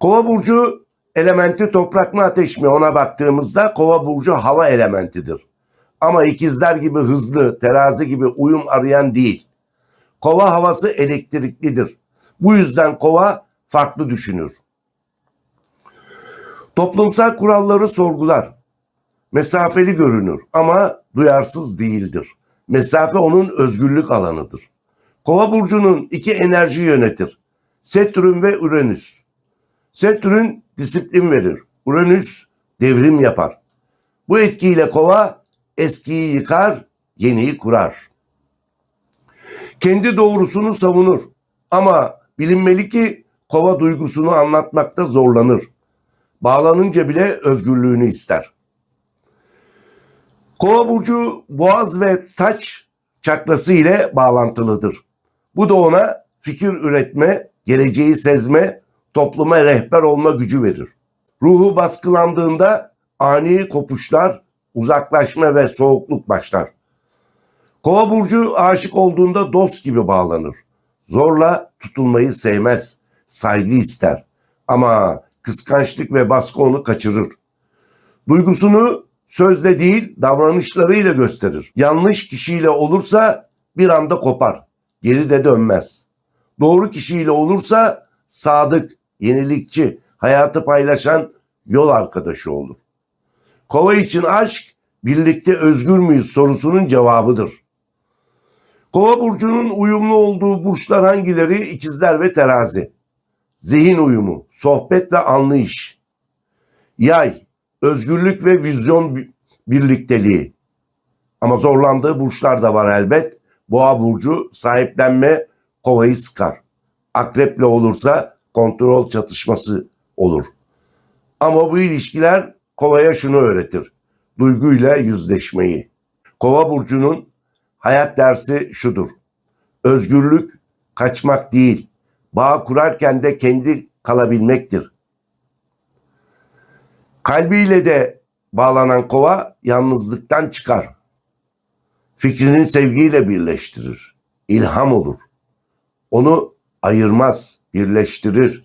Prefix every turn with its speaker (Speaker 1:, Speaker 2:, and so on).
Speaker 1: Kova burcu elementi toprak mı ateş mi ona baktığımızda kova burcu hava elementidir. Ama ikizler gibi hızlı, terazi gibi uyum arayan değil. Kova havası elektriklidir. Bu yüzden kova farklı düşünür. Toplumsal kuralları sorgular. Mesafeli görünür ama duyarsız değildir. Mesafe onun özgürlük alanıdır. Kova burcunun iki enerji yönetir. Satürn ve Uranüs. Satürn disiplin verir. Uranüs devrim yapar. Bu etkiyle kova eskiyi yıkar, yeniyi kurar. Kendi doğrusunu savunur. Ama bilinmeli ki kova duygusunu anlatmakta zorlanır. Bağlanınca bile özgürlüğünü ister. Kova burcu boğaz ve taç çakrası ile bağlantılıdır. Bu da ona fikir üretme, geleceği sezme, topluma rehber olma gücü verir. Ruhu baskılandığında ani kopuşlar, uzaklaşma ve soğukluk başlar. Kova burcu aşık olduğunda dost gibi bağlanır. Zorla tutulmayı sevmez, saygı ister. Ama kıskançlık ve baskı onu kaçırır. Duygusunu sözle değil davranışlarıyla gösterir. Yanlış kişiyle olursa bir anda kopar. Geri de dönmez. Doğru kişiyle olursa sadık, yenilikçi, hayatı paylaşan yol arkadaşı olur. Kova için aşk birlikte özgür müyüz sorusunun cevabıdır. Kova burcunun uyumlu olduğu burçlar hangileri? İkizler ve terazi. Zihin uyumu, sohbet ve anlayış. Yay, özgürlük ve vizyon bi- birlikteliği. Ama zorlandığı burçlar da var elbet. Boğa burcu sahiplenme kovayı sıkar. Akreple olursa kontrol çatışması olur. Ama bu ilişkiler kovaya şunu öğretir. Duyguyla yüzleşmeyi. Kova burcunun hayat dersi şudur. Özgürlük kaçmak değil. Bağ kurarken de kendi kalabilmektir. Kalbiyle de bağlanan kova yalnızlıktan çıkar. Fikrini sevgiyle birleştirir. İlham olur. Onu ayırmaz, birleştirir.